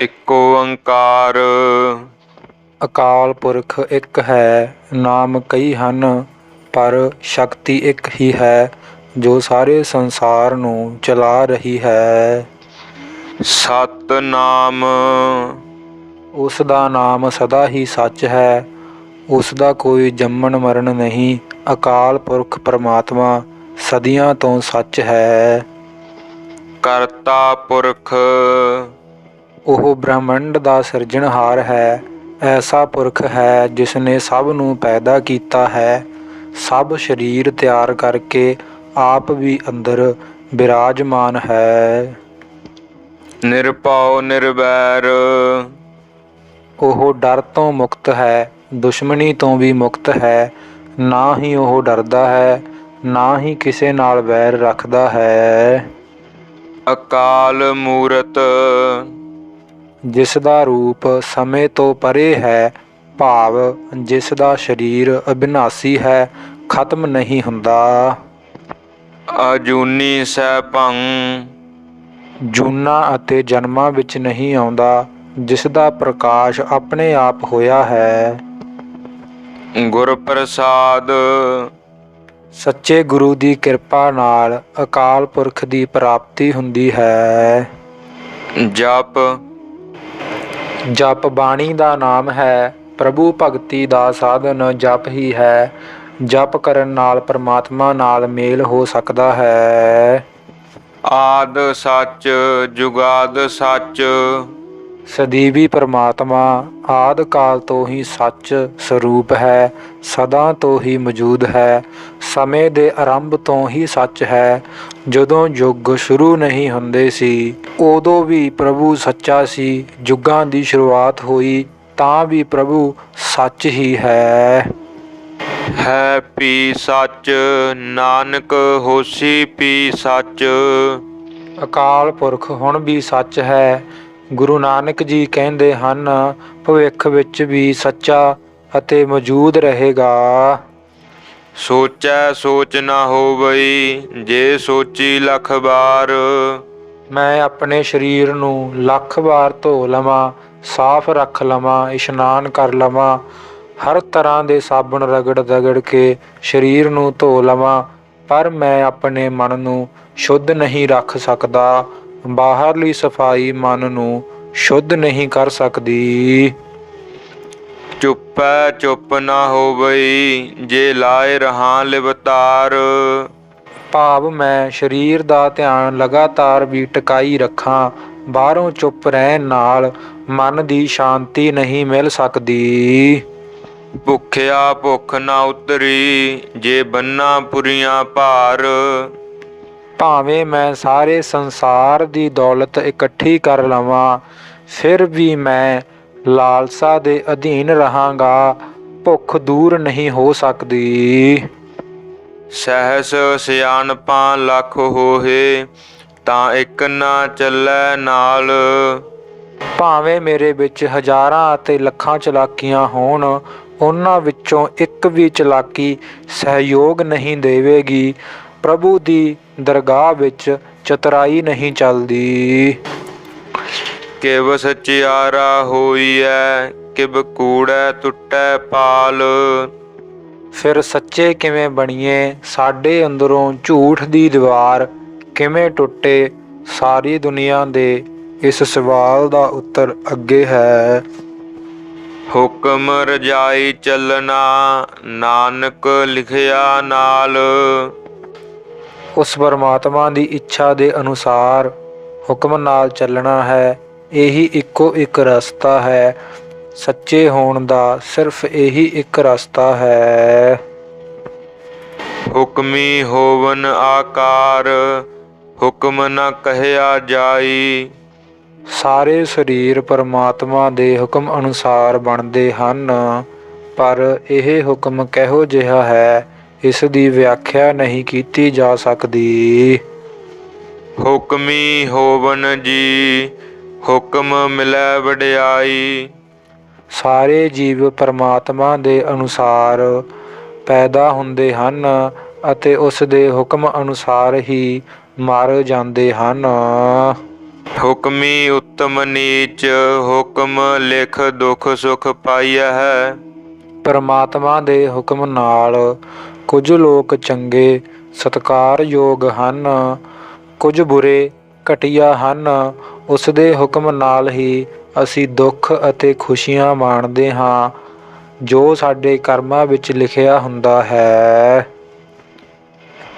ਇੱਕ ਓੰਕਾਰ। ਅਕਾਲ ਪੁਰਖ ਇੱਕ ਹੈ ਨਾਮ ਕਈ ਹਨ ਪਰ ਸ਼ਕਤੀ ਇੱਕ ਹੀ ਹੈ ਜੋ ਸਾਰੇ ਸੰਸਾਰ ਨੂੰ ਚਲਾ ਰਹੀ ਹੈ। ਸਤਨਾਮ। ਉਸ ਦਾ ਨਾਮ ਸਦਾ ਹੀ ਸੱਚ ਹੈ ਉਸ ਦਾ ਕੋਈ ਜੰਮਣ ਮਰਨ ਨਹੀਂ ਅਕਾਲ ਪੁਰਖ ਪਰਮਾਤਮਾ ਸਦੀਆਂ ਤੋਂ ਸੱਚ ਹੈ। ਕਰਤਾ ਪੁਰਖ। ਉਹ ਬ੍ਰਹਮੰਡ ਦਾ ਸਿਰਜਣਹਾਰ ਹੈ ਐਸਾ ਪੁਰਖ ਹੈ ਜਿਸ ਨੇ ਸਭ ਨੂੰ ਪੈਦਾ ਕੀਤਾ ਹੈ। ਸਭ ਸਰੀਰ ਤਿਆਰ ਕਰਕੇ ਆਪ ਵੀ ਅੰਦਰ ਬਿਰਾਜਮਾਨ ਹੈ। ਨਿਰਭਉ ਨਿਰਵੈਰ। ਉਹ ਡਰ ਤੋਂ ਮੁਕਤ ਹੈ ਦੁਸ਼ਮਣੀ ਤੋਂ ਵੀ ਮੁਕਤ ਹੈ। ਨਾ ਹੀ ਉਹ ਡਰਦਾ ਹੈ ਨਾ ਹੀ ਕਿਸੇ ਨਾਲ ਵੈਰ ਰੱਖਦਾ ਹੈ। ਅਕਾਲ ਮੂਰਤ। ਜਿਸ ਦਾ ਰੂਪ ਸਮੇਂ ਤੋਂ ਪਰੇ ਹੈ ਭਾਵ ਜਿਸ ਦਾ ਸਰੀਰ ਅਬਿਨਾਸੀ ਹੈ ਖਤਮ ਨਹੀਂ ਹੁੰਦਾ। ਅਜੂਨੀ ਸੈਭੰ। ਜੂਨਾ ਅਤੇ ਜਨਮਾਂ ਵਿੱਚ ਨਹੀਂ ਆਉਂਦਾ ਜਿਸ ਦਾ ਪ੍ਰਕਾਸ਼ ਆਪਣੇ ਆਪ ਹੋਇਆ ਹੈ। ਗੁਰ ਪ੍ਰਸਾਦ ਸੱਚੇ ਗੁਰੂ ਦੀ ਕਿਰਪਾ ਨਾਲ ਅਕਾਲ ਪੁਰਖ ਦੀ ਪ੍ਰਾਪਤੀ ਹੁੰਦੀ ਹੈ। ਜਪ। ਜਪ ਬਾਣੀ ਦਾ ਨਾਮ ਹੈ, ਪ੍ਰਭੂ ਭਗਤੀ ਦਾ ਸਾਧਨ ਜਪ ਹੀ ਹੈ। ਜਪ ਕਰਨ ਨਾਲ ਪਰਮਾਤਮਾ ਨਾਲ ਮੇਲ ਹੋ ਸਕਦਾ ਹੈ। ਆਦ ਸੱਚ, ਜੁਗਾਦ ਸੱਚ। ਸਦੀਵੀ ਪ੍ਰਮਾਤਮਾ ਆਦ ਕਾਲ ਤੋਂ ਹੀ ਸੱਚ ਸਰੂਪ ਹੈ ਸਦਾ ਤੋਂ ਹੀ ਮੌਜੂਦ ਹੈ ਸਮੇਂ ਦੇ ਆਰੰਭ ਤੋਂ ਹੀ ਸੱਚ ਹੈ ਜਦੋਂ ਯੁੱਗ ਸ਼ੁਰੂ ਨਹੀਂ ਹੁੰਦੇ ਸੀ ਉਦੋਂ ਵੀ ਪ੍ਰਭੂ ਸੱਚਾ ਸੀ ਯੁੱਗਾਂ ਦੀ ਸ਼ੁਰੂਆਤ ਹੋਈ ਤਾਂ ਵੀ ਪ੍ਰਭੂ ਸੱਚ ਹੀ ਹੈ। ਹੈ ਪੀ ਸੱਚ ਨਾਨਕ ਹੋਸੀ ਪੀ ਸੱਚ। ਅਕਾਲ ਪੁਰਖ ਹੁਣ ਵੀ ਸੱਚ ਹੈ ਗੁਰੂ ਨਾਨਕ ਜੀ ਕਹਿੰਦੇ ਹਨ ਭਵਿੱਖ ਵਿੱਚ ਵੀ ਸੱਚਾ ਅਤੇ ਮੌਜੂਦ ਰਹੇਗਾ। ਸੋਚੈ ਸੋਚ ਨਾ ਹੋਵਈ ਜੇ ਸੋਚੀ ਲਖ ਬਾਰ ਮੈਂ ਆਪਣੇ ਸਰੀਰ ਨੂੰ ਲੱਖ ਵਾਰ ਧੋ ਲਵਾਂ ਸਾਫ਼ ਰੱਖ ਲਵਾਂ ਇਸ਼ਨਾਨ ਕਰ ਲਵਾਂ ਹਰ ਤਰ੍ਹਾਂ ਦੇ ਸਾਬਣ ਰਗੜ ਰਗੜ ਕੇ ਸਰੀਰ ਨੂੰ ਧੋ ਲਵਾਂ ਪਰ ਮੈਂ ਆਪਣੇ ਮਨ ਨੂੰ ਸ਼ੁੱਧ ਨਹੀਂ ਰੱਖ ਸਕਦਾ। ਬਾਹਰਲੀ ਸਫ਼ਾਈ ਮਨ ਨੂੰ ਸ਼ੁੱਧ ਨਹੀਂ ਕਰ ਸਕਦੀ। ਚੁੱਪੈ ਚੁੱਪ ਨਾ ਹੋਵਈ ਜੇ ਲਾਏ ਰਹਾ ਲਿਵਤਾਰ। ਭਾਵ ਮੈਂ ਸਰੀਰ ਦਾ ਧਿਆਨ ਲਗਾਤਾਰ ਵੀ ਟਿਕਾਈ ਰੱਖਾਂ ਬਾਹਰੋਂ ਚੁੱਪ ਰਹਿਣ ਨਾਲ ਮਨ ਦੀ ਸ਼ਾਂਤੀ ਨਹੀਂ ਮਿਲ ਸਕਦੀ। ਭੁੱਖਿਆ ਭੁੱਖ ਨਾ ਉਤਰੀ ਜੇ ਬੰਨਾ ਪੁਰੀਆਂ ਭਾਰ। ਭਾਵੇਂ ਮੈਂ ਸਾਰੇ ਸੰਸਾਰ ਦੀ ਦੌਲਤ ਇਕੱਠੀ ਕਰ ਲਵਾਂ ਫਿਰ ਵੀ ਮੈਂ ਲਾਲਸਾ ਦੇ ਅਧੀਨ ਰਹਾਂਗਾ ਭੁੱਖ ਦੂਰ ਨਹੀਂ ਹੋ ਸਕਦੀ। ਸਹਿਸ ਸਿਆਣਪਾਂ ਲੱਖ ਹੋਏ ਤਾਂ ਇੱਕ ਨਾ ਚੱਲੈ ਨਾਲ। ਭਾਵੇਂ ਮੇਰੇ ਵਿੱਚ ਹਜ਼ਾਰਾਂ ਅਤੇ ਲੱਖਾਂ ਚਲਾਕੀਆਂ ਹੋਣ ਉਹਨਾਂ ਵਿੱਚੋਂ ਇੱਕ ਵੀ ਚਲਾਕੀ ਸਹਿਯੋਗ ਨਹੀਂ ਦੇਵੇਗੀ। ਪ੍ਰਭੂ ਦੀ ਦਰਗਾਹ ਵਿੱਚ ਚਤਰਾਈ ਨਹੀਂ ਚੱਲਦੀ। ਕਿਵ ਸਚਿਆਰਾ ਹੋਈਐ ਕਿਵ ਕੂੜੈ ਟੁੱਟੈ ਪਾਲ। ਫਿਰ ਸੱਚੇ ਕਿਵੇਂ ਬਣੀਏ ਸਾਡੇ ਅੰਦਰੋਂ ਝੂਠ ਦੀ ਦੀਵਾਰ ਕਿਵੇਂ ਟੁੱਟੇ ਸਾਰੀ ਦੁਨੀਆ ਦੇ ਇਸ ਸਵਾਲ ਦਾ ਉੱਤਰ ਅੱਗੇ ਹੈ। ਹੁਕਮ ਰਜਾਈ ਚੱਲਣਾ ਨਾਨਕ ਲਿਖਿਆ ਨਾਲ। ਉਸ ਪਰਮਾਤਮਾ ਦੀ ਇੱਛਾ ਦੇ ਅਨੁਸਾਰ ਹੁਕਮ ਨਾਲ ਚੱਲਣਾ ਹੈ। ਇਹੀ ਇੱਕੋ ਇੱਕ ਰਸਤਾ ਹੈ। ਸੱਚੇ ਹੋਣ ਦਾ ਸਿਰਫ ਇਹੀ ਇੱਕ ਰਸਤਾ ਹੈ। ਹੁਕਮੀ ਹੋਵਨ ਆਕਾਰ ਹੁਕਮ ਨ ਕਹਿਆ ਜਾਈ। ਸਾਰੇ ਸਰੀਰ ਪਰਮਾਤਮਾ ਦੇ ਹੁਕਮ ਅਨੁਸਾਰ ਬਣਦੇ ਹਨ ਪਰ ਇਹ ਹੁਕਮ ਕਿਹੋ ਜਿਹਾ ਹੈ? ਇਸ ਦੀ ਵਿਆਖਿਆ ਨਹੀਂ ਕੀਤੀ ਜਾ ਸਕਦੀ। ਹੁਕਮੀ ਹੋਵਨ ਜੀ ਹੁਕਮ ਮਿਲੈ ਵਡਿਆਈ। ਸਾਰੇ ਜੀਵ ਪਰਮਾਤਮਾ ਦੇ ਅਨੁਸਾਰ ਪੈਦਾ ਹੁੰਦੇ ਹਨ ਅਤੇ ਉਸ ਦੇ ਹੁਕਮ ਅਨੁਸਾਰ ਹੀ ਮਰ ਜਾਂਦੇ ਹਨ। ਹੁਕਮੀ ਉੱਤਮ ਨੀਚ ਹੁਕਮ ਲਿਖ ਦੁਖ ਸੁਖ ਪਾਈਆ ਹੈ। ਪਰਮਾਤਮਾ ਦੇ ਹੁਕਮ ਨਾਲ ਕੁਝ ਲੋਕ ਚੰਗੇ ਸਤਿਕਾਰਯੋਗ ਹਨ ਕੁਝ ਬੁਰੇ ਘਟੀਆ ਹਨ। ਉਸ ਦੇ ਹੁਕਮ ਨਾਲ ਹੀ ਅਸੀਂ ਦੁੱਖ ਅਤੇ ਖੁਸ਼ੀਆਂ ਮਾਣਦੇ ਹਾਂ ਜੋ ਸਾਡੇ ਕਰਮਾਂ ਵਿੱਚ ਲਿਖਿਆ ਹੁੰਦਾ ਹੈ।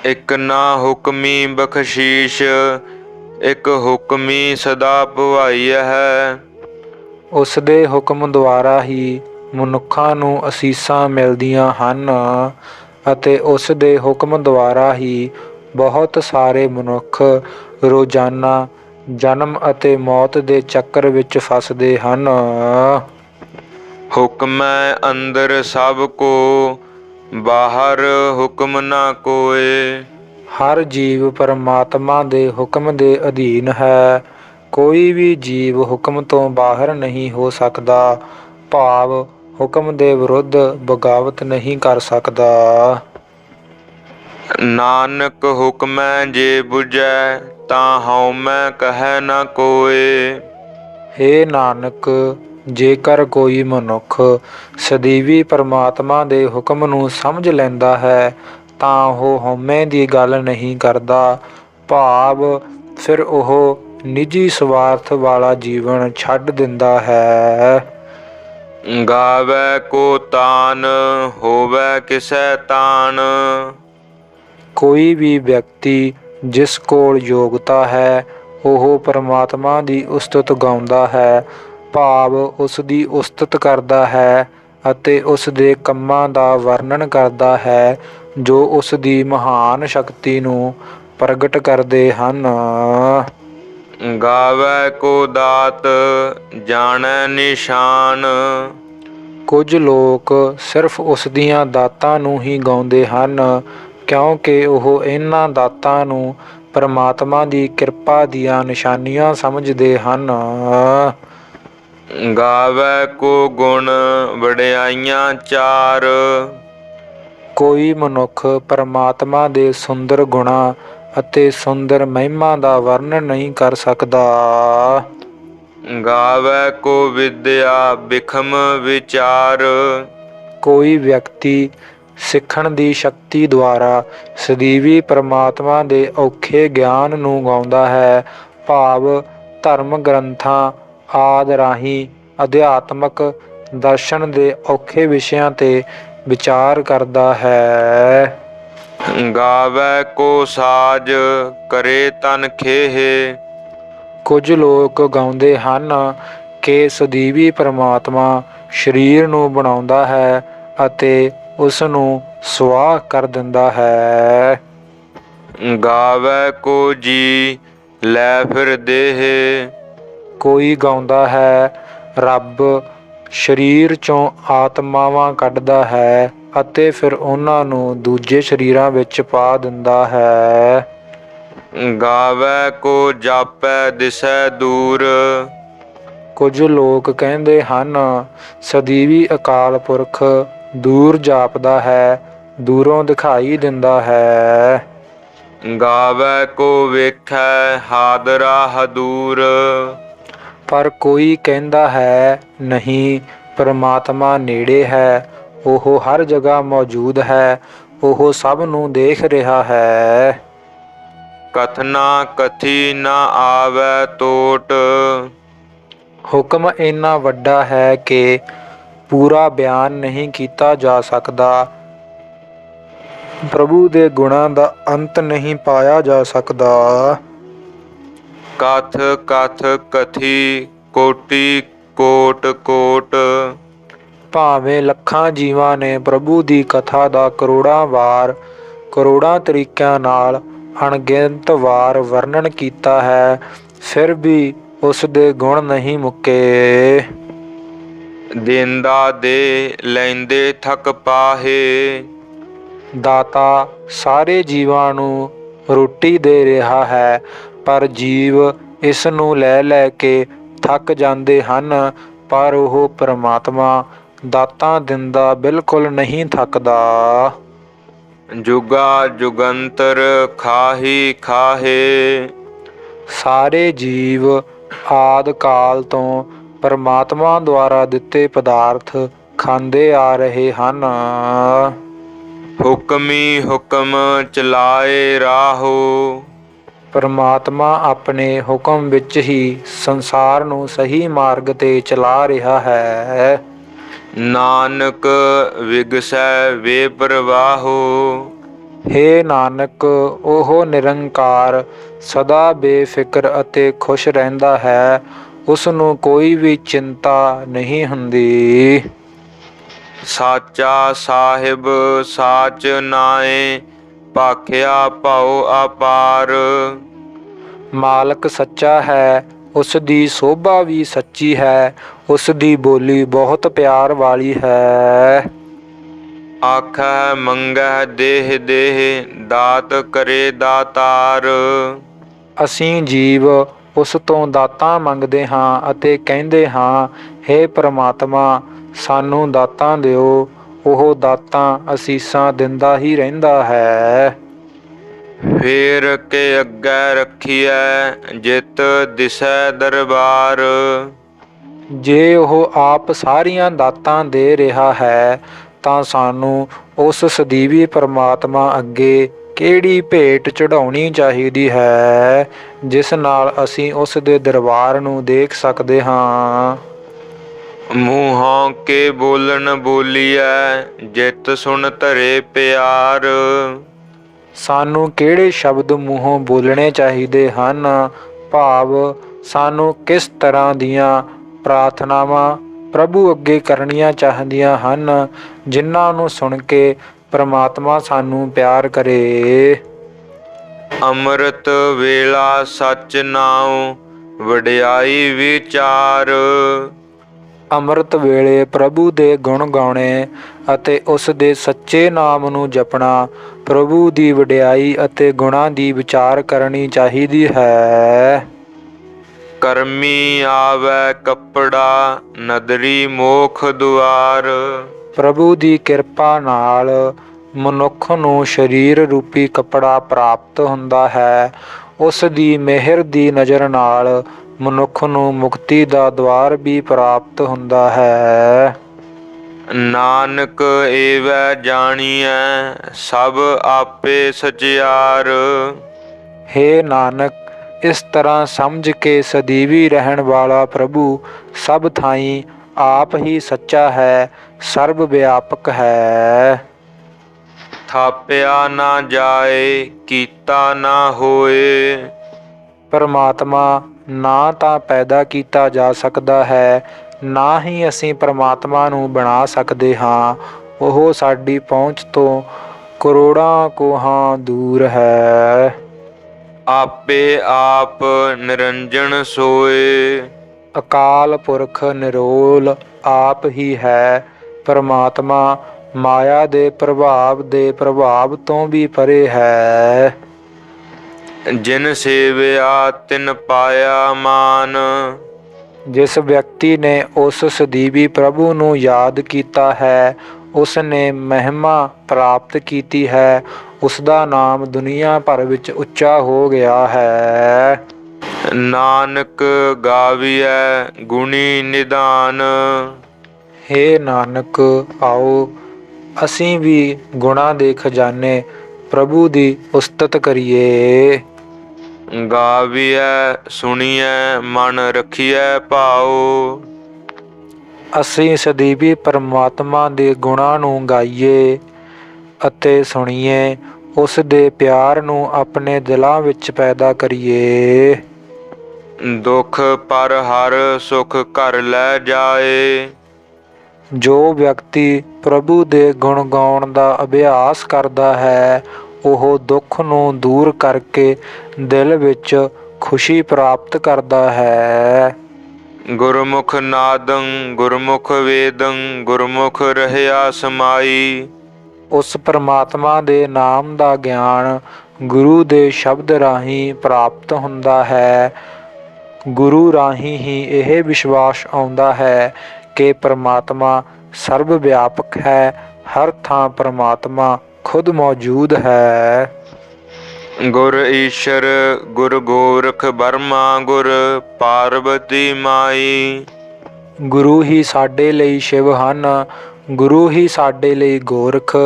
ਇਕ ਨਾ ਹੁਕਮੀ ਬਖਸ਼ੀਸ਼ ਇਕ ਹੁਕਮੀ ਸਦਾ ਭਵਾਈਆ ਹੈ। ਉਸ ਦੇ ਹੁਕਮ ਦੁਆਰਾ ਹੀ ਮਨੁੱਖਾਂ ਨੂੰ ਅਸੀਸਾਂ ਮਿਲਦੀਆਂ ਹਨ। ਅਤੇ ਉਸ ਦੇ ਹੁਕਮ ਦੁਆਰਾ ਹੀ ਬਹੁਤ ਸਾਰੇ ਮਨੁੱਖ ਰੋਜ਼ਾਨਾ ਜਨਮ ਅਤੇ ਮੌਤ ਦੇ ਚੱਕਰ ਵਿੱਚ ਫਸਦੇ ਹਨ। ਹੁਕਮੈ ਅੰਦਰ ਸਭ ਕੋ ਬਾਹਰ ਹੁਕਮ ਨਾ ਕੋਏ। ਹਰ ਜੀਵ ਪਰਮਾਤਮਾ ਦੇ ਹੁਕਮ ਦੇ ਅਧੀਨ ਹੈ। ਕੋਈ ਵੀ ਜੀਵ ਹੁਕਮ ਤੋਂ ਬਾਹਰ ਨਹੀਂ ਹੋ ਸਕਦਾ। ਭਾਵ ਹੁਕਮ ਦੇ ਵਿਰੁੱਧ ਬਗਾਵਤ ਨਹੀਂ ਕਰ ਸਕਦਾ। ਨਾਨਕ ਹੁਕਮੈ ਜੇ 부ਜੈ ਤਾਂ ਹਉਮੈ ਕਹੈ ਨਾ ਕੋਏ। ਹੇ ਨਾਨਕ ਜੇਕਰ ਕੋਈ ਮਨੁੱਖ ਸਦੀਵੀ ਪਰਮਾਤਮਾ ਦੇ ਹੁਕਮ ਨੂੰ ਸਮਝ ਲੈਂਦਾ ਹੈ ਤਾਂ ਉਹ ਹਉਮੈ ਦੀ ਗੱਲ ਨਹੀਂ ਕਰਦਾ। ਭਾਵ ਫਿਰ ਉਹ ਨਿੱਜੀ ਸਵਾਰਥ ਵਾਲਾ ਜੀਵਨ ਛੱਡ ਦਿੰਦਾ ਹੈ। ਗਾਵੇ ਕੋ ਤਾਨ, ਹੋਵੇ ਕਿਸੈ ਤਾਨ। ਕੋਈ ਵੀ ਵਿਅਕਤੀ ਜਿਸ ਕੋਲ ਯੋਗਤਾ ਹੈ, ਉਹ ਪਰਮਾਤਮਾ ਦੀ ਉਸਤਤ ਗਾਉਂਦਾ ਹੈ, ਭਾਵ ਉਸ ਦੀ ਉਸਤਤ ਕਰਦਾ ਹੈ ਅਤੇ ਉਸ ਦੇ ਕੰਮਾਂ ਦਾ ਵਰਣਨ ਕਰਦਾ ਹੈ, ਜੋ ਉਸ ਦੀ ਮਹਾਨ ਸ਼ਕਤੀ ਨੂੰ ਪ੍ਰਗਟ ਕਰਦੇ ਹਨ। ਗਾਵੇ ਕੋ ਦਾਤ ਜਾਣੈ ਨਿਸ਼ਾਨ। ਕੁਝ ਲੋਕ ਸਿਰਫ ਉਸ ਦੀਆਂ ਦਾਤਾਂ ਨੂੰ ਹੀ ਗਾਉਂਦੇ ਹਨ ਕਿਉਂਕਿ ਉਹ ਇਹਨਾਂ ਦਾਤਾਂ ਨੂੰ ਪਰਮਾਤਮਾ ਦੀ ਕਿਰਪਾ ਦੀਆਂ ਨਿਸ਼ਾਨੀਆਂ ਸਮਝਦੇ ਹਨ। ਗਾਵੇ ਕੋ ਗੁਣ ਵਡਿਆਈਆਂ ਚਾਰ। ਕੋਈ ਮਨੁੱਖ ਪਰਮਾਤਮਾ ਦੇ ਸੁੰਦਰ ਗੁਣਾਂ ਅਤੇ ਸੁੰਦਰ ਮਹਿਮਾ ਦਾ ਵਰਣਨ ਨਹੀਂ ਕਰ ਸਕਦਾ। ਗਾਵੇ ਕੋ ਵਿਦਿਆ ਬਿਖਮ ਵਿਚਾਰ। ਕੋਈ ਵਿਅਕਤੀ ਸਿੱਖਣ ਦੀ ਸ਼ਕਤੀ ਦੁਆਰਾ ਸਦੀਵੀ ਪਰਮਾਤਮਾ ਦੇ ਔਖੇ ਗਿਆਨ ਨੂੰ ਗਾਉਂਦਾ ਹੈ। ਭਾਵ ਧਰਮ ਗ੍ਰੰਥਾਂ ਆਦ ਰਾਹੀਂ ਅਧਿਆਤਮਕ ਦਰਸ਼ਨ ਦੇ ਔਖੇ ਵਿਸ਼ਿਆਂ ਤੇ ਵਿਚਾਰ ਕਰਦਾ ਹੈ। ਗਾਵੇ ਕੋ ਸਾਜ ਕਰੇ ਤਨ ਖੇਹੇ। ਕੁਝ ਲੋਕ ਗਾਉਂਦੇ ਹਨ ਕਿ ਸਦੀਵੀ ਪਰਮਾਤਮਾ ਸਰੀਰ ਨੂੰ ਬਣਾਉਂਦਾ ਹੈ ਅਤੇ ਉਸ ਨੂੰ ਸਵਾਹ ਕਰ ਦਿੰਦਾ ਹੈ। ਗਾਵੇ ਕੋ ਜੀ ਲੈ ਫਿਰ ਦੇਹ। ਕੋਈ ਗਾਉਂਦਾ ਹੈ ਰੱਬ ਸਰੀਰ ਚੋਂ ਆਤਮਾਵਾਂ ਕੱਢਦਾ ਹੈ। ਅਤੇ ਫਿਰ ਉਹਨਾਂ ਨੂੰ ਦੂਜੇ ਸਰੀਰਾਂ ਵਿੱਚ ਪਾ ਦਿੰਦਾ ਹੈ। ਗਾਵੇ ਕੋ ਜਾਪੈ ਦਿਸੈ ਦੂਰ। ਕੁਝ ਲੋਕ ਕਹਿੰਦੇ ਹਨ ਸਦੀਵੀ ਅਕਾਲ ਪੁਰਖ ਦੂਰ ਜਾਪਦਾ ਹੈ ਦੂਰੋਂ ਦਿਖਾਈ ਦਿੰਦਾ ਹੈ। ਗਾਵੇ ਕੋ ਵੇਖੈ ਹਾਦਰਾ ਹਦੂਰ। ਪਰ ਕੋਈ ਕਹਿੰਦਾ ਹੈ ਨਹੀਂ ਪਰਮਾਤਮਾ ਨੇੜੇ ਹੈ ਉਹ ਹਰ ਜਗ੍ਹਾ ਮੌਜੂਦ ਹੈ ਉਹ ਸਭ ਨੂੰ ਦੇਖ ਰਿਹਾ ਹੈ। ਕਥਨਾ ਕਥੀ ਨਾ ਆਵੇ ਟੋਟ ਹੁਕਮ ਇੰਨਾ ਵੱਡਾ ਹੈ ਕਿ ਪੂਰਾ ਬਿਆਨ ਨਹੀਂ ਕੀਤਾ ਜਾ ਸਕਦਾ। ਪ੍ਰਭੂ ਦੇ ਗੁਣਾਂ ਦਾ ਅੰਤ ਨਹੀਂ ਪਾਇਆ ਜਾ ਸਕਦਾ। ਕਥ ਕਥ ਕਥੀ ਕੋਟੀ ਕੋਟ ਕੋਟ। ਭਾਵੇਂ ਲੱਖਾਂ ਜੀਵਾਂ ਨੇ ਪ੍ਰਭੂ ਦੀ ਕਥਾ ਦਾ ਕਰੋੜਾਂ ਵਾਰ ਕਰੋੜਾਂ ਤਰੀਕਿਆਂ ਨਾਲ ਅਣਗਿਣਤ ਵਾਰ ਵਰਣਨ ਕੀਤਾ ਹੈ ਫਿਰ ਵੀ ਉਸ ਦੇ ਗੁਣ ਨਹੀਂ ਮੁੱਕੇ। ਦਿੰਦਾ ਦੇ ਲੈਂਦੇ ਥਕ ਪਾਹੇ। ਦਾਤਾ ਸਾਰੇ ਜੀਵਾਂ ਨੂੰ ਰੋਟੀ ਦੇ ਰਿਹਾ ਹੈ ਪਰ ਜੀਵ ਇਸ ਨੂੰ ਲੈ ਲੈ ਕੇ ਥੱਕ ਜਾਂਦੇ ਹਨ ਪਰ ਉਹ ਪ੍ਰਮਾਤਮਾ ਦਾਤਾਂ ਦਿੰਦਾ ਬਿਲਕੁਲ ਨਹੀਂ ਥੱਕਦਾ। ਜੁਗਾ ਜੁਗੰਤਰ ਖਾਹੀ ਖਾਹੇ। ਸਾਰੇ ਜੀਵ ਆਦ ਕਾਲ ਤੋਂ ਪਰਮਾਤਮਾ ਦੁਆਰਾ ਦਿੱਤੇ ਪਦਾਰਥ ਖਾਂਦੇ ਆ ਰਹੇ ਹਨ। ਹੁਕਮੀ ਹੁਕਮ ਚਲਾਏ ਰਾਹੋ। ਪਰਮਾਤਮਾ ਆਪਣੇ ਹੁਕਮ ਵਿੱਚ ਹੀ ਸੰਸਾਰ ਨੂੰ ਸਹੀ ਮਾਰਗ ਤੇ ਚਲਾ ਰਿਹਾ ਹੈ। ਨਾਨਕ ਵਿਗਸੈ ਵੇ ਪ੍ਰਵਾਹੋ। ਹੇ ਨਾਨਕ ਉਹ ਨਿਰੰਕਾਰ ਸਦਾ ਬੇਫਿਕਰ ਅਤੇ ਖੁਸ਼ ਰਹਿੰਦਾ ਹੈ ਉਸ ਨੂੰ ਕੋਈ ਵੀ ਚਿੰਤਾ ਨਹੀਂ ਹੁੰਦੀ। ਸਾਚਾ ਸਾਹਿਬ ਸਾਚ ਨਾਏ ਭਾਖਿਆ ਭਉ ਅਪਾਰ। ਮਾਲਕ ਸੱਚਾ ਹੈ ਉਸ ਦੀ ਸੋਭਾ ਵੀ ਸੱਚੀ ਹੈ ਉਸ ਦੀ ਬੋਲੀ ਬਹੁਤ ਪਿਆਰ ਵਾਲੀ ਹੈ। ਆਖੈ ਮੰਗੈ ਦੇਹ ਦੇਹ ਦਾਤ ਕਰੇ ਦਾਤਾਰ। ਅਸੀਂ ਜੀਵ ਉਸ ਤੋਂ ਦਾਤਾਂ ਮੰਗਦੇ ਹਾਂ ਅਤੇ ਕਹਿੰਦੇ ਹਾਂ हे ਪ੍ਰਮਾਤਮਾ ਸਾਨੂੰ ਦਾਤਾਂ ਦਿਓ ਉਹ ਦਾਤਾਂ ਅਸੀਸਾਂ ਦਿੰਦਾ ਹੀ ਰਹਿੰਦਾ ਹੈ। ਫੇਰ ਕੇ ਅੱਗੇ ਰੱਖੀਐ ਜਿਤ ਦਿਸੈ ਦਰਬਾਰ। ਜੇ ਉਹ ਆਪ ਸਾਰੀਆਂ ਦਾਤਾਂ ਦੇ ਰਿਹਾ ਹੈ ਤਾਂ ਸਾਨੂੰ ਉਸ ਸਦੀਵੀ ਪ੍ਰਮਾਤਮਾ ਅੱਗੇ ਕਿਹੜੀ ਭੇਟ ਚੜਾਉਣੀ ਚਾਹੀਦੀ ਹੈ ਜਿਸ ਨਾਲ ਅਸੀਂ ਉਸ ਦੇ ਦਰਬਾਰ ਨੂੰ ਦੇਖ ਸਕਦੇ ਹਾਂ। ਮੂੰਹੋਂ ਕੇ ਬੋਲਣ ਬੋਲੀਐ ਜਿਤ ਸੁਣ ਧਰੇ ਪਿਆਰ। ਸਾਨੂੰ ਕਿਹੜੇ ਸ਼ਬਦ ਮੂੰਹੋਂ ਬੋਲਣੇ ਚਾਹੀਦੇ ਹਨ? ਭਾਵ ਸਾਨੂੰ ਕਿਸ ਤਰ੍ਹਾਂ ਦੀਆਂ ਪ੍ਰਾਰਥਨਾਵਾਂ ਪ੍ਰਭੂ ਅੱਗੇ ਕਰਨੀਆਂ ਚਾਹੀਦੀਆਂ ਹਨ? ਜਿਨ੍ਹਾਂ ਨੂੰ ਸੁਣ ਕੇ ਪ੍ਰਮਾਤਮਾ ਸਾਨੂੰ ਪਿਆਰ ਕਰੇ। ਅੰਮ੍ਰਿਤ ਵੇਲਾ ਸਚ ਨਾਉ ਵਡਿਆਈ ਵਿਚਾਰ। ਅੰਮ੍ਰਿਤ ਵੇਲੇ ਪ੍ਰਭੂ ਦੇ ਗੁਣ ਗਾਉਣੇ ਅਤੇ ਉਸ ਦੇ ਸੱਚੇ ਨਾਮ ਨੂੰ ਜਪਣਾ ਪ੍ਰਭੂ ਦੀ ਵਡਿਆਈ ਅਤੇ ਗੁਣਾਂ ਦੀ ਵਿਚਾਰ ਕਰਨੀ ਚਾਹੀਦੀ ਹੈ। ਕਰਮੀ ਆਵੈ ਕੱਪੜਾ ਨਦਰੀ ਮੋਖ ਦੁਆਰ। ਪ੍ਰਭੂ ਦੀ ਕਿਰਪਾ ਨਾਲ ਮਨੁੱਖ ਨੂੰ ਸਰੀਰ ਰੂਪੀ ਕੱਪੜਾ ਪ੍ਰਾਪਤ ਹੁੰਦਾ ਹੈ। ਉਸ ਦੀ ਮਿਹਰ ਦੀ ਨਜ਼ਰ ਨਾਲ ਮਨੁੱਖ ਨੂੰ ਮੁਕਤੀ ਦਾ ਦਵਾਰ ਵੀ ਪ੍ਰਾਪਤ ਹੁੰਦਾ ਹੈ। ਨਾਨਕ ਏਵੈ ਜਾਣੀਐ ਸਭ ਆਪੇ ਸਚਿਆਰ। ਹੇ ਨਾਨਕ ਇਸ ਤਰ੍ਹਾਂ ਸਮਝ ਕੇ ਸਦੀਵੀ ਰਹਿਣ ਵਾਲਾ ਪ੍ਰਭੂ ਸਭ ਥਾਈਂ ਆਪ ਹੀ ਸੱਚਾ ਹੈ ਸਰਬ ਵਿਆਪਕ ਹੈ। ਥਾਪਿਆ ਨਾ ਜਾਏ ਕੀਤਾ ਨਾ ਹੋਏ। ਪਰਮਾਤਮਾ ਨਾ ਤਾਂ ਪੈਦਾ ਕੀਤਾ ਜਾ ਸਕਦਾ ਹੈ ਨਾ ਹੀ ਅਸੀਂ ਪਰਮਾਤਮਾ ਨੂੰ ਬਣਾ ਸਕਦੇ ਹਾਂ। ਉਹ ਸਾਡੀ ਪਹੁੰਚ ਤੋਂ ਕਰੋੜਾਂ ਕੋਹਾਂ ਦੂਰ ਹੈ। ਆਪੇ ਆਪ ਨਿਰੰਜਨ ਸੋਏ। ਅਕਾਲ ਪੁਰਖ ਨਿਰੋਲ ਆਪ ਹੀ ਹੈ। ਪਰਮਾਤਮਾ ਮਾਇਆ ਦੇ ਪ੍ਰਭਾਵ ਦੇ ਪ੍ਰਭਾਵ ਤੋਂ ਵੀ ਪਰੇ ਹੈ। ਜਿਨ ਸੇਵਿਆ ਤਿਨ ਪਾਇਆ ਮਾਨ। ਜਿਸ ਵਿਅਕਤੀ ਨੇ ਉਸ ਸਦੀਵੀ ਪ੍ਰਭੂ ਨੂੰ ਯਾਦ ਕੀਤਾ ਹੈ ਉਸ ਨੇ ਮਹਿਮਾ ਪ੍ਰਾਪਤ ਕੀਤੀ ਹੈ। ਉਸ ਦਾ ਨਾਮ ਦੁਨੀਆ ਭਰ ਵਿੱਚ ਉੱਚਾ ਹੋ ਗਿਆ ਹੈ। ਨਾਨਕ ਗਾਵੀਐ ਗੁਣੀ ਨਿਦਾਨ। ਹੇ ਨਾਨਕ ਆਓ ਅਸੀਂ ਵੀ ਗੁਣਾਂ ਦੇ ਖਜ਼ਾਨੇ ਪ੍ਰਭੂ ਦੀ ਉਸਤਤ ਕਰੀਏ। ਗਾਵੀਐ ਸੁਣੀਐ ਮਨ ਰਖੀਐ ਭਾਉ। ਅਸੀਂ ਸਦੀਵੀ ਪਰਮਾਤਮਾ ਦੇ ਗੁਣਾਂ ਨੂੰ ਗਾਈਏ ਅਤੇ ਸੁਣੀਏ ਉਸ ਦੇ ਪਿਆਰ ਨੂੰ ਆਪਣੇ ਦਿਲਾਂ ਵਿੱਚ ਪੈਦਾ ਕਰੀਏ। ਦੁਖ ਪਰ ਹਰ ਸੁਖ ਘਰ ਲੈ ਜਾਏ। ਜੋ ਵਿਅਕਤੀ ਪ੍ਰਭੂ ਦੇ ਗੁਣ ਗਾਉਣ ਦਾ ਅਭਿਆਸ ਕਰਦਾ ਹੈ ਉਹ ਦੁੱਖ ਨੂੰ ਦੂਰ ਕਰਕੇ ਦਿਲ ਵਿੱਚ ਖੁਸ਼ੀ ਪ੍ਰਾਪਤ ਕਰਦਾ ਹੈ। ਗੁਰਮੁਖ ਨਾਦੰ ਗੁਰਮੁਖ ਵੇਦੰ ਗੁਰਮੁਖ ਰਹਿਆ ਸਮਾਈ। ਉਸ ਪਰਮਾਤਮਾ ਦੇ ਨਾਮ ਦਾ ਗਿਆਨ ਗੁਰੂ ਦੇ ਸ਼ਬਦ ਰਾਹੀਂ ਪ੍ਰਾਪਤ ਹੁੰਦਾ ਹੈ। ਗੁਰੂ ਰਾਹੀਂ ਹੀ ਇਹ ਵਿਸ਼ਵਾਸ ਆਉਂਦਾ ਹੈ ਕਿ ਪਰਮਾਤਮਾ ਸਰਬ ਵਿਆਪਕ ਹੈ ਹਰ ਥਾਂ ਪਰਮਾਤਮਾ ਖੁਦ ਮੌਜੂਦ ਹੈ। ਗੁਰ ਈਸ਼ਰ ਗੁਰ ਗੋਰਖ ਬਰਮਾ ਗੁਰ ਪਾਰਬਤੀ ਮਾਈ। ਗੁਰੂ ਹੀ ਸਾਡੇ ਲਈ ਸ਼ਿਵ ਹਨ ਗੁਰੂ ਹੀ ਸਾਡੇ ਲਈ ਗੋਰਖ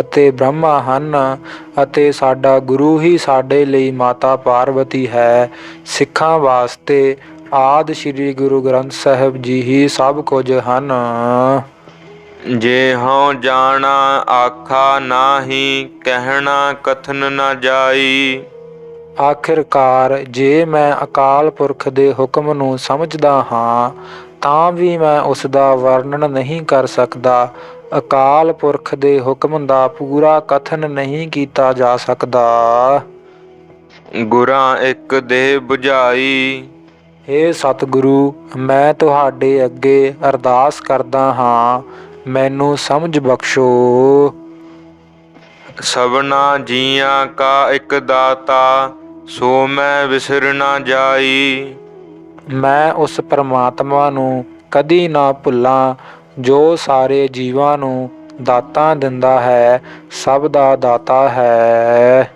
ਅਤੇ ਬ੍ਰਹਮਾ ਹਨ ਅਤੇ ਸਾਡਾ ਗੁਰੂ ਹੀ ਸਾਡੇ ਲਈ ਮਾਤਾ ਪਾਰਵਤੀ ਹੈ। ਸਿੱਖਾਂ ਵਾਸਤੇ ਆਦ ਸ੍ਰੀ ਗੁਰੂ ਗ੍ਰੰਥ ਸਾਹਿਬ ਜੀ ਹੀ ਸਭ ਕੁਝ ਹਨ। ਜੇ ਹਉ ਜਾਣਾ ਆਖਾ ਨਾਹੀ ਕਹਿਣਾ ਕਥਨ ਨਾ ਜਾਈ। ਆਖਿਰਕਾਰ ਜੇ ਮੈਂ ਅਕਾਲ ਪੁਰਖ ਦੇ ਹੁਕਮ ਨੂੰ ਸਮਝਦਾ ਹਾਂ ਤਾਂ ਵੀ ਮੈਂ ਉਸ ਦਾ ਵਰਣਨ ਨਹੀਂ ਕਰ ਸਕਦਾ। ਅਕਾਲ ਪੁਰਖ ਦੇ ਹੁਕਮ ਦਾ ਪੂਰਾ ਕਥਨ ਨਹੀਂ ਕੀਤਾ ਜਾ ਸਕਦਾ। ਗੁਰਾਂ ਇੱਕ ਦੇਹ 부ਝਾਈ हे ਸਤਿਗੁਰੂ ਮੈਂ ਤੁਹਾਡੇ ਅੱਗੇ ਅਰਦਾਸ ਕਰਦਾ ਹਾਂ। ਮੈਨੂੰ ਸਮਝ ਬਖਸ਼ੋ। ਸਭਨਾ ਜੀਆਂ ਕਾ ਇੱਕ ਦਾਤਾ ਸੋ ਮੈਂ ਵਿਸਰ ਨਾ ਜਾਈ। ਮੈਂ ਉਸ ਪਰਮਾਤਮਾ ਨੂੰ ਕਦੀ ਨਾ ਭੁੱਲਾਂ ਜੋ ਸਾਰੇ ਜੀਵਾਂ ਨੂੰ ਦਾਤਾਂ ਦਿੰਦਾ ਹੈ ਸਭ ਦਾ ਦਾਤਾ ਹੈ।